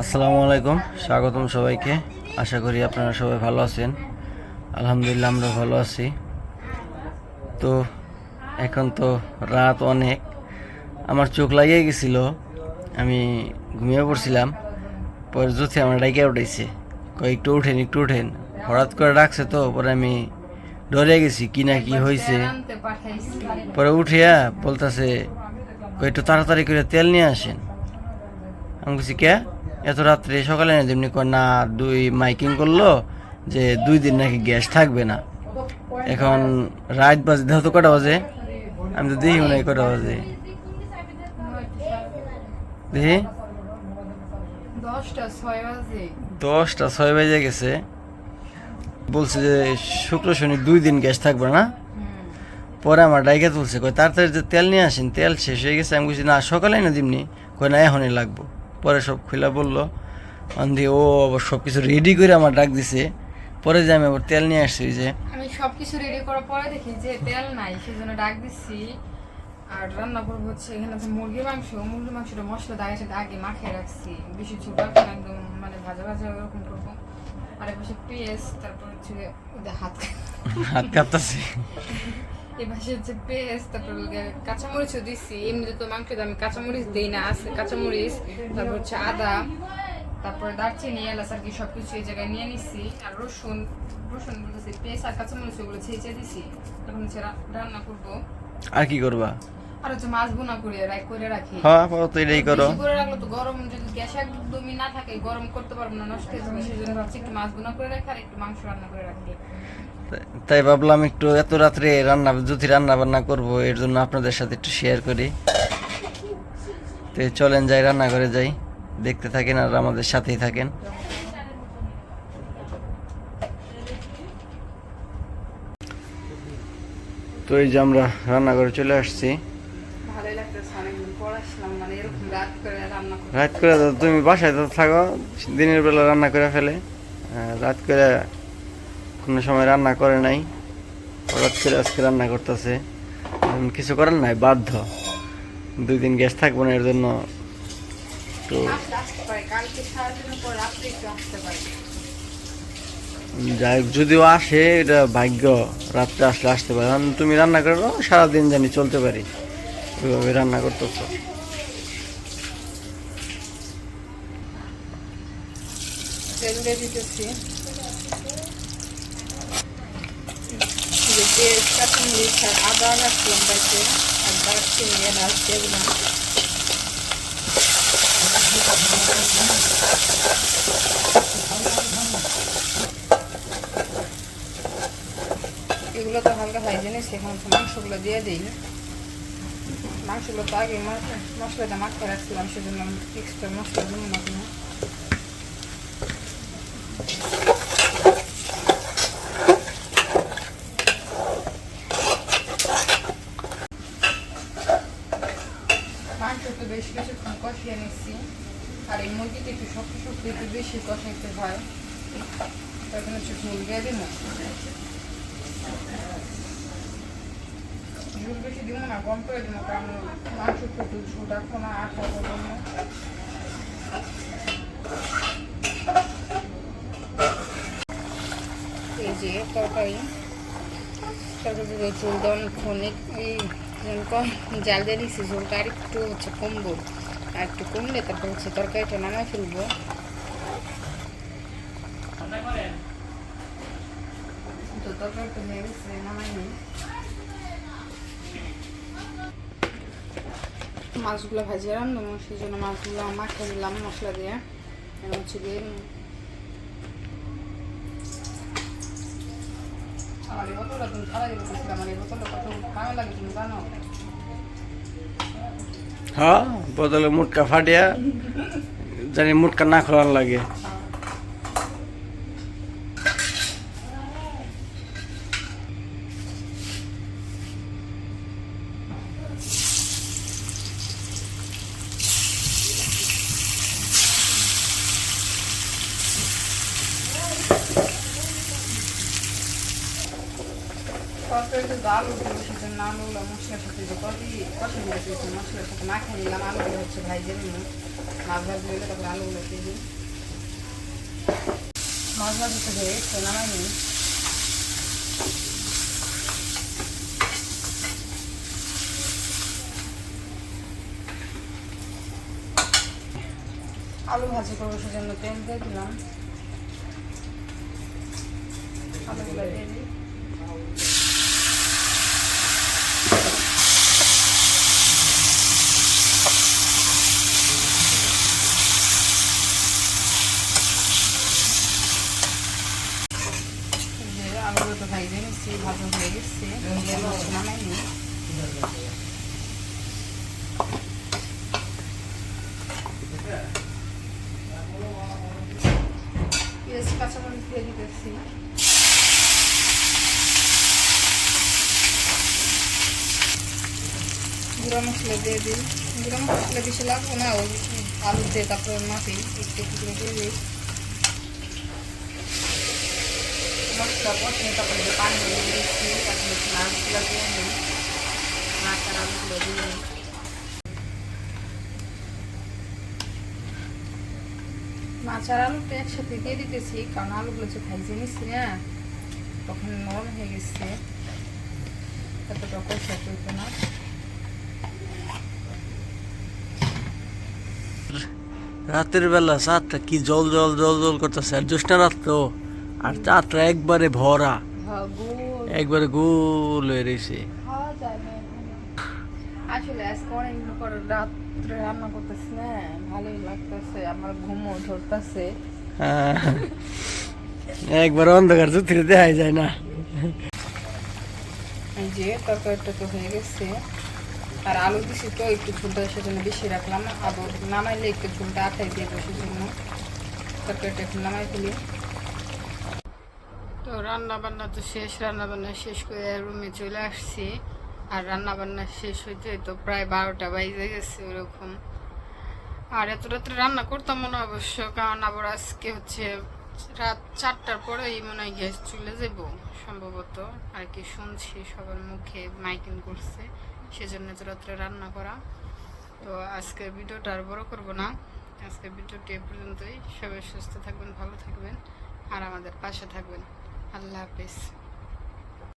আসসালামু আলাইকুম, স্বাগতম সবাইকে। আশা করি আপনারা সবাই ভালো আছেন। আলহামদুলিল্লাহ, আমরা ভালো আছি। তো, এখন তো রাত অনেক। আমার চোখ লাগিয়ে গেছিল। আমি ঘুমিয়ে পড়ছিলাম। পরে জ্যোতি আমার ডাইকে উঠেছে কয়, একটু উঠেন একটু উঠেন। হঠাৎ করে ডাকছে তো, পরে আমি ডরে গেছি, কি না কি হয়েছে পরে উঠিয়া বলতেছে একটু তাড়াতাড়ি করে তেল নিয়ে আসেন। আমি বলছি কে? এত রাত্রে সকালে না যেমনি কয় না দুই মাইকিং করল যে দুই দিন নাকি গ্যাস থাকবে না। এখন রাত বাজে দেখো তো কটা বাজে? আমি তো দেখি মনে হয় কটা বাজে। দেখি? দশটা ছয় বাজে। দশটা ছয় বেজে গেছে। বলছে যে শুক্র শনি দুই দিন গ্যাস থাকবে না। পরে আমার ডাইকে তুলছে কয় তাড়াতাড়ি যে তেল নিয়ে আসেন তেল শেষ হয়ে গেছে। আমি বলছি না সকালে না দিমনি কয় না এখনই লাগবো। পরে সব খুলে বলল অন্ধি ও আবার সব কিছু রেডি করে আমার ডাক দিছে। পরে যে আমি আবার তেল নিয়ে আসছি যে আমি সবকিছু রেডি করার পরে দেখি যে তেল নাই সেজন্য ডাক দিচ্ছি আর রান্না করব হচ্ছে এখানে আছে মুরগির মাংস মুরগির মাংসটা মশলা দাগের সাথে আগে মাখিয়ে রাখছি। বেশি রাখব একদম মানে ভাজা ভাজা ওরকম করব। আর এপাশে পেঁয়াজ তারপর হচ্ছে হাত হাত কাঁপতাছে। হচ্ছে পেঁয়াজ তারপর ওদিকে কাঁচামরিচও দিচ্ছি এমনিতে তো মাংসতে আমি কাঁচামরিচ দিই না আছে কাঁচামরিচ তারপর হচ্ছে আদা তারপর দারচিনি এলাচ আর কি সবকিছু এই জায়গায় নিয়ে নিচ্ছি আর রসুন রসুন বলতেছি পেঁয়াজ আর কাঁচামরিচ ওগুলো ছেঁচে দিছি। তখন হচ্ছে রান্না করব। আর কি করবা? আর হচ্ছে মাছ বোনা করে রাখ করে রাখি। হ্যাঁ আপাতত এটাই করো। করে রাখলে তো গরম যদি গ্যাস একদমই না থাকে গরম করতে পারব না নষ্ট হয়ে যাবে সেজন্য ভাবছি একটু মাছ বোনা করে রাখি আর একটু মাংস রান্না করে রাখি। তাই- ভাবলাম একটু এত রাত্রে রান্না যদি রান্না বান্না করব এর জন্য আপনাদের সাথে একটু শেয়ার করি। তো চলেন যাই রান্না করে যাই। দেখতে থাকেন আর আমাদের সাথেই থাকেন। তো এই যে আমরা রান্না করে চলে আসছি। মানে রাত করে তুমি বাসায় তো থাকো দিনের বেলা রান্না করে ফেলে। রাত করে কোনো সময় রান্না করে নাই। হঠাৎ করে আজকে রান্না করতেছে। কিছু করার নাই, বাধ্য। দুই দিন গ্যাস থাকব না এর জন্য। তো যাই যদিও আসে, এটা ভাগ্য, রাত্রে আসলে আসতে পারে। কারণ তুমি রান্না করে সারাদিন জানি চলতে পারি। ওইভাবে রান্না করতেছো। তেল দিয়ে দিতেছি। যে আদা রাখলাম আর দারচিনি এগুলো তো হালকা ভাইজে নিয়েছি এখন মাংসগুলো দিয়ে দিই মাংসগুলো তো আগে মশলাটা মাখতে রাখছিলাম, সেজন্য এক্সট্রা মশলা দিব না কোনো মাংস তো বেশ কিছুক্ষণ কষিয়ে আর এই মুরগিটা একটু শক্ত শক্ত, একটু বেশি কষাইতে হয়। তখন হচ্ছে ঝোল দিয়ে দিব। ঝোল বেশি দিব না, কম করে দিব, কারণ মাংস একটু ঝোল রাখব না আঠা করব না। এই যে তরকারি তরকারি ঝোল দেওয়া অনেকক্ষণ এই কম, জাল দিয়ে দিচ্ছি ঝোলটা আর একটু হচ্ছে কমবো। আর একটু কমলে তারপর হচ্ছে তরকারিটা নামায় ফেলব। তো তরকারিটা হয়ে গেছে নামাই নিই মাছগুলো ভাজিয়ে রান্না সেই জন্য মাছগুলো মাখিয়ে দিলাম মশলা দিয়ে। হচ্ছে দিয়ে আমার এই বোতলটা তুমি দিতে বলছিলাম, আমার এই বোতলটা কত কামে লাগে তুমি জানো? হ্যাঁ বদলে মুটকা ফাটিয়া জানি মুটকা না খোলার লাগে। তরকারি তরকারিতে তো আলু দিল সেজন্য আলুগুলো মশলার সাথে যে কষি কষে নিয়েছি মশলার সাথে মাখিয়ে আলুগুলো হচ্ছে ভাইজে নিলাম মাছ ভাজি হলে আলুগুলো দিয়ে মাছ ভাজি তো নামাই নিই। আলু ভাজি করব, সেজন্য তেল দিয়ে দিলাম। আলুগুলো দিয়ে দিই যে আলুগুলো তো ভাইজে নিচ্ছি ভাজা হয়ে গেছে এবার হচ্ছে নামাই নিই পেঁয়াজ কাঁচামরিচ দিয়ে দিতেছি গুঁড়া মশলা দিয়ে দিই। গুঁড়া মশলা বেশি লাগবে না, ওই আলু দিয়ে তারপরে মাটি একটু একটু করে দিই। মশলা কষিয়ে তারপরে পানি দিয়ে দিচ্ছি, তারপরে মাছগুলো দিয়ে নিই মাছ আর আলুগুলো দিয়ে নিই মাছ আর আলুটা একসাথে দিয়ে দিতেছি কারণ আলুগুলো যে ভাইজে নিচ্ছি না তখন নরম হয়ে গেছে। এতটা কষা না। রাতের বেলা চাঁদটা কি জল জল জল জল করতেছে আর জ্যোৎস্না রাত তো আর চাঁদটা একবারে ভরা। একবারে গোল হয়ে রয়েছে খাওয়া যায় না এখানে। আসলে আজকে অনেকদিন পরে রাত্রে রান্না করতেছি না? ভালোই লাগতেছে আমার ঘুমও ধরতেছে। হ্যাঁ। একবার অন্ধকার চুতিরে দেখাই যায় না। এই যে তরকারিটা তো হয়ে গেছে। আর আলু দিছি তো একটু ঝুলটা সেজন্য বেশি রাখলাম। আবার নামাইলে একটু ঝুলটা আঠাই দিয়ে দেবো সেজন্য। তরকারিটা একটু নামাই ফেলি। তো রান্না বান্না তো শেষ রান্না বান্না শেষ করে রুমে চলে আসছি। আর রান্না বান্না শেষ হইতে তো প্রায় বারোটা বাইজে গেছে ওরকম। আর এত রাত্রে রান্না করতাম মনে অবশ্য, কারণ আবার আজকে হচ্ছে রাত চারটার পরেই মনে হয় গ্যাস চলে যাব সম্ভবত। আর কি শুনছি সবার মুখে মাইকিং করছে, সেজন্য এত রাত্রে রান্না করা। তো আজকের ভিডিওটা আর বড় করব না। আজকের ভিডিওটি এ পর্যন্তই। সবাই সুস্থ থাকবেন, ভালো থাকবেন, আর আমাদের পাশে থাকবেন। আল্লাহ হাফিজ।